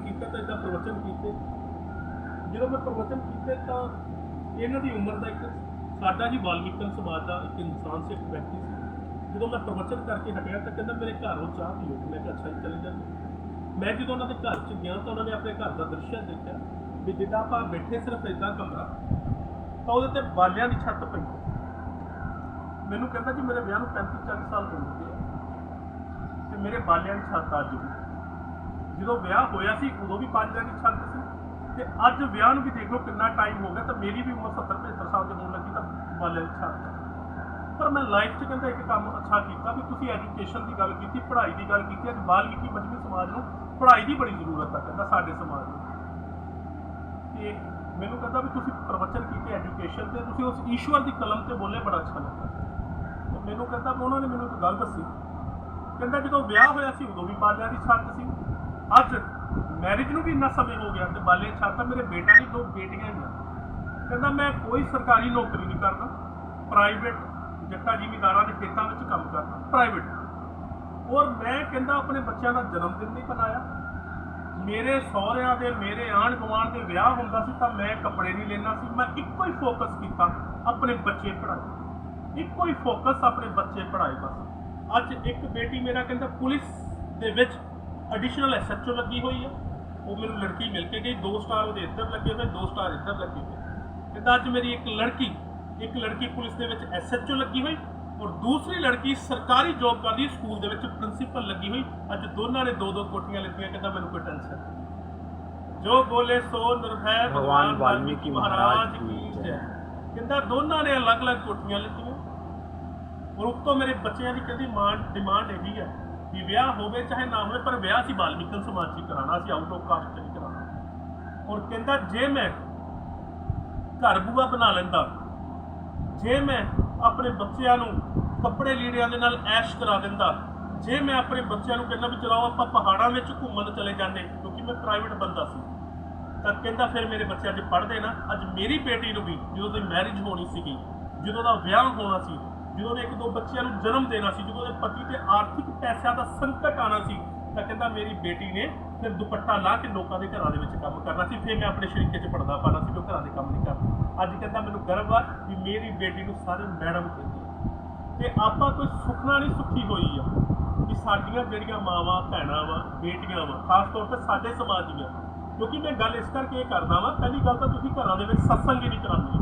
ਪ੍ਰਵਚਨ ਕੀਤਾ ਤਾਂ ਇਦਾਂ ਪ੍ਰਵਚਨ ਕੀਤੇ। ਜਦੋਂ ਮੈਂ ਪ੍ਰਵਚਨ ਕੀਤੇ ਤਾਂ ਇਹਨਾਂ ਦੀ ਉਮਰ ਦਾ ਇੱਕ, ਸਾਡਾ ਜੀ ਵਾਲਮੀਕਨ ਸਮਾਜ ਦਾ ਇੱਕ ਇਨਸਾਨ ਸੀ ਇੱਕ ਵਿਅਕਤੀ ਸੀ। ਜਦੋਂ ਮੈਂ ਪ੍ਰਵਚਨ ਕਰਕੇ ਹਟਿਆ ਤਾਂ ਕਹਿੰਦਾ ਮੇਰੇ ਘਰੋਂ ਚਾਹ ਪੀਓ, ਮੈਂ ਕਿਹਾ ਅੱਛਾ ਜੀ, ਚਲੇ ਜਾਂਦੇ ਮੈਂ ਜਦੋਂ ਉਹਨਾਂ ਦੇ ਘਰ ਚ ਗਿਆ ਤਾਂ ਉਹਨਾਂ ਨੇ ਆਪਣੇ ਘਰ ਦਾ ਦ੍ਰਿਸ਼ ਦੇਖਿਆ ਵੀ ਜਿੱਦਾਂ ਆਪਾਂ ਬੈਠੇ ਸਿਰਫ ਇਦਾਂ ਕਮਰਾ, ਤਾਂ ਉਹਦੇ ਤੇ ਬਾਲਿਆਂ ਦੀ ਛੱਤ ਪਈ। ਮੈਨੂੰ ਕਹਿੰਦਾ ਜੀ, ਮੇਰੇ ਵਿਆਹ ਨੂੰ 35 40 ਸਾਲ ਹੋ ਗਏ ਆ ਤੇ ਮੇਰੇ ਬਾਲਿਆਂ ਦੀ ਛੱਤ ਅੱਜ ਵੀ। ਜਦੋਂ ਵਿਆਹ ਹੋਇਆ ਸੀ, ਉਦੋਂ ਵੀ ਬਾਲਿਆਂ ਦੀ ਛੱਤ ਸੀ। ਤੇ ਅੱਜ ਵਿਆਹ ਨੂੰ ਵੀ ਦੇਖ ਲਓ ਕਿੰਨਾ ਟਾਈਮ ਹੋ ਗਿਆ, ਤਾਂ ਮੇਰੀ ਵੀ ਉਮਰ 70 75 ਸਾਲ ਦੀ ਹੋਣ ਲੱਗੀ ਤਾਂ ਬਾਲਿਆਂ ਦੀ ਛੱਤ ਪਰ ਮੈਂ ਲਾਈਫ 'ਚ ਕਹਿੰਦਾ ਇੱਕ ਕੰਮ ਅੱਛਾ ਕੀਤਾ ਵੀ ਤੁਸੀਂ ਐਜੂਕੇਸ਼ਨ ਦੀ ਗੱਲ ਕੀਤੀ, ਪੜ੍ਹਾਈ ਦੀ ਗੱਲ ਕੀਤੀ, ਅੱਜ ਬਾਲਮੀਕੀ ਮਜਬੀ ਸਮਾਜ ਨੂੰ ਪੜ੍ਹਾਈ ਦੀ ਬੜੀ ਜ਼ਰੂਰਤ ਆ ਕਹਿੰਦਾ ਸਾਡੇ ਸਮਾਜ ਨੂੰ। ਤੇ ਮੈਨੂੰ ਕਹਿੰਦਾ ਵੀ ਤੁਸੀਂ ਪ੍ਰਵਚਨ ਕੀਤੇ ਐਜੂਕੇਸ਼ਨ ਤੇ, ਤੁਸੀਂ ਉਸ ਈਸ਼ਵਰ ਦੀ ਕਲਮ ਤੇ ਬੋਲੇ, ਬੜਾ ਅੱਛਾ ਲੱਗਾ। ਮੈਨੂੰ ਕਹਿੰਦਾ ਵੀ ਉਹਨਾਂ ਨੇ ਮੈਨੂੰ ਇੱਕ ਗੱਲ ਦੱਸੀ। ਕਹਿੰਦਾ ਜਦੋਂ ਵਿਆਹ ਹੋਇਆ ਸੀ, ਉਦੋਂ ਵੀ ਬਾਲਿਆਂ ਦੀ ਛੱਤ ਸੀ। ਅੱਜ ਮੈਰਿਜ ਨੂੰ ਵੀ ਇੰਨਾ ਸਮੇਂ ਹੋ ਗਿਆ ਤੇ ਬਾਲੇ ਦੀ ਮੇਰੇ ਬੇਟਾ ਦੀ ਦੋ ਬੇਟੀਆਂ ਹੀ ਕਹਿੰਦਾ ਮੈਂ ਕੋਈ ਸਰਕਾਰੀ ਨੌਕਰੀ ਨਹੀਂ ਕਰਦਾ ਪ੍ਰਾਈਵੇਟ ਜੱਟਾ ਜਿਮੀਦਾਰਾਂ ਦੇ ਖੇਤਾਂ ਵਿੱਚ ਕੰਮ ਕਰਦਾ ਪ੍ਰਾਈਵੇਟ ਔਰ ਮੈਂ ਕਹਿੰਦਾ ਆਪਣੇ ਬੱਚਿਆਂ ਦਾ ਜਨਮ ਦਿਨ ਨਹੀਂ ਬਣਾਇਆ ਮੇਰੇ ਸਹੁਰਿਆਂ ਦੇ, ਮੇਰੇ ਆਂਢ ਗੁਆਂਢ ਦੇ ਵਿਆਹ ਹੁੰਦਾ ਸੀ ਤਾਂ ਮੈਂ ਕੱਪੜੇ ਨਹੀਂ ਲੈਣਾ ਸੀ। ਮੈਂ ਇੱਕੋ ਹੀ ਫੋਕਸ ਕੀਤਾ ਆਪਣੇ ਬੱਚੇ ਪੜ੍ਹਾਈ। ਇੱਕੋ ਹੀ ਫੋਕਸ ਆਪਣੇ ਬੱਚੇ ਪੜ੍ਹਾਈ ਬਸ। ਅੱਜ ਇੱਕ ਬੇਟੀ ਮੇਰਾ ਕਹਿੰਦਾ ਪੁਲਿਸ ਦੇ ਵਿੱਚ ਐਡੀਸ਼ਨਲ ਐਸਐਚਓ ਲੱਗੀ ਹੋਈ ਹੈ ਉਹ ਮੈਨੂੰ ਲੜਕੀ ਮਿਲ ਕੇ ਗਈ। ਦੋ ਸਟਾਰ ਉਹਦੇ ਇੱਧਰ ਲੱਗੇ ਹੋਏ ਦੋ ਸਟਾਰ ਇੱਧਰ ਲੱਗੇ ਹੋਏ। ਕਹਿੰਦਾ ਅੱਜ ਮੇਰੀ ਇੱਕ ਲੜਕੀ ਇੱਕ ਲੜਕੀ ਪੁਲਿਸ ਦੇ ਵਿੱਚ ਐਸਐਚਓ ਲੱਗੀ ਹੋਈ ਔਰ ਦੂਸਰੀ ਲੜਕੀ ਸਰਕਾਰੀ ਜੌਬ ਕਰਦੀ ਸਕੂਲ ਦੇ ਵਿੱਚ ਪ੍ਰਿੰਸੀਪਲ ਲੱਗੀ ਹੋਈ। ਅੱਜ ਦੋਨਾਂ ਨੇ ਦੋ ਦੋ ਕੋਠੀਆਂ ਲਿੱਤੀਆਂ ਕਹਿੰਦਾ ਮੈਨੂੰ ਕੋਈ ਟੈਨਸ਼ਨ ਜੋ ਬੋਲੇ ਸੋ ਨਿਰਭੈ ਭਗਵਾਨ ਵਾਲਮੀਕੀ ਮਹਾਰਾਜ ਕੀ ਜੈ। ਕਹਿੰਦਾ ਦੋਨਾਂ ਨੇ ਅਲੱਗ-ਅਲੱਗ ਕੋਠੀਆਂ ਲਿੱਤੀਆਂ। ਔਰ ਉੱਤੋਂ ਮੇਰੇ ਬੱਚਿਆਂ ਦੀ ਕਹਿੰਦੀ ਮਾਂ ਡਿਮਾਂਡ ਹੈਗੀ ਹੈ ਵੀ ਵਿਆਹ ਹੋਵੇ ਚਾਹੇ ਨਾ ਹੋਵੇ, ਪਰ ਵਿਆਹ ਸੀ ਬਾਲਮੀਕਨ ਸਮਾਜ 'ਚ ਹੀ ਕਰਾਉਣਾ ਸੀ ਆਊਟ ਆਫ ਕਾਸਟ ਨਹੀਂ ਕਰਾਉਣਾ। ਔਰ ਕਹਿੰਦਾ, ਜੇ ਮੈਂ ਘਰ ਬੂਆ ਬਣਾ ਲੈਂਦਾ, ਜੇ ਮੈਂ ਆਪਣੇ ਬੱਚਿਆਂ ਨੂੰ ਕੱਪੜੇ ਲੀੜਿਆਂ ਦੇ ਨਾਲ ਐਸ਼ ਕਰਾ ਦਿੰਦਾ, ਜੇ ਮੈਂ ਆਪਣੇ ਬੱਚਿਆਂ ਨੂੰ ਕਹਿੰਦਾ ਵੀ ਚਲਾਓ ਆਪਾਂ ਪਹਾੜਾਂ ਵਿੱਚ ਘੁੰਮਣ ਚਲੇ ਜਾਂਦੇ, ਕਿਉਂਕਿ ਮੈਂ ਪ੍ਰਾਈਵੇਟ ਬੰਦਾ ਸੀ, ਤਾਂ ਕਹਿੰਦਾ ਫਿਰ ਮੇਰੇ ਬੱਚੇ ਅੱਜ ਪੜ੍ਹਦੇ ਨਾ, ਅੱਜ ਮੇਰੀ ਬੇਟੀ ਨੂੰ ਵੀ ਜਦੋਂ ਦੀ ਮੈਰਿਜ ਹੋਣੀ ਸੀਗੀ, ਜਦੋਂ ਦਾ ਵਿਆਹ ਹੋਣਾ ਸੀ ਜਦੋਂ ਦੇ ਇੱਕ ਦੋ ਬੱਚਿਆਂ ਨੂੰ ਜਨਮ ਦੇਣਾ ਸੀ, ਜਦੋਂ ਉਹਦੇ ਪਤੀ ਤੇ ਆਰਥਿਕ ਪੈਸਿਆਂ ਦਾ ਸੰਕਟ ਆਣਾ ਸੀ, ਤਾਂ ਕਹਿੰਦਾ ਮੇਰੀ ਬੇਟੀ ਨੇ ਫਿਰ ਦੁਪੱਟਾ ਲਾ ਕੇ ਲੋਕਾਂ ਦੇ ਘਰਾਂ ਦੇ ਵਿੱਚ ਕੰਮ ਕਰਨਾ ਸੀ, ਫਿਰ ਮੈਂ ਆਪਣੇ ਸ਼ਰੀਕੇ 'ਚ ਪੜਦਾ ਪਾਣਾ ਸੀ ਜੋ ਘਰਾਂ ਦੇ ਕੰਮ ਨਹੀਂ ਕਰਦਾ ਅੱਜ ਕਹਿੰਦਾ ਮੈਨੂੰ ਗਰਵ ਆ ਵੀ ਮੇਰੀ ਬੇਟੀ ਨੂੰ ਸਾਰੇ ਮੈਡਮ ਕਹਿੰਦੇ ਆ। ਤੇ ਆਪਾਂ ਕੋਈ ਸੁਖਣਾ ਨਹੀਂ ਸੁਖੀ ਹੋਈ ਆ ਕਿ ਸਾਡੀਆਂ ਜਿਹੜੀਆਂ ਮਾਵਾਂ, ਭੈਣਾਂ ਵਾ, ਬੇਟੀਆਂ ਵਾ, ਖਾਸ ਤੌਰ ਤੇ ਸਾਡੇ ਸਮਾਜ ਦੀਆਂ, ਕਿਉਂਕਿ ਮੈਂ ਗੱਲ ਇਸ ਕਰਕੇ ਇਹ ਕਰਦਾ ਵਾਂ, ਪਹਿਲੀ ਗੱਲ ਤਾਂ ਤੁਸੀਂ ਘਰਾਂ ਦੇ ਵਿੱਚ ਸਤਸੰਗ ਹੀ ਨਹੀਂ ਕਰਾਉਂਦੇ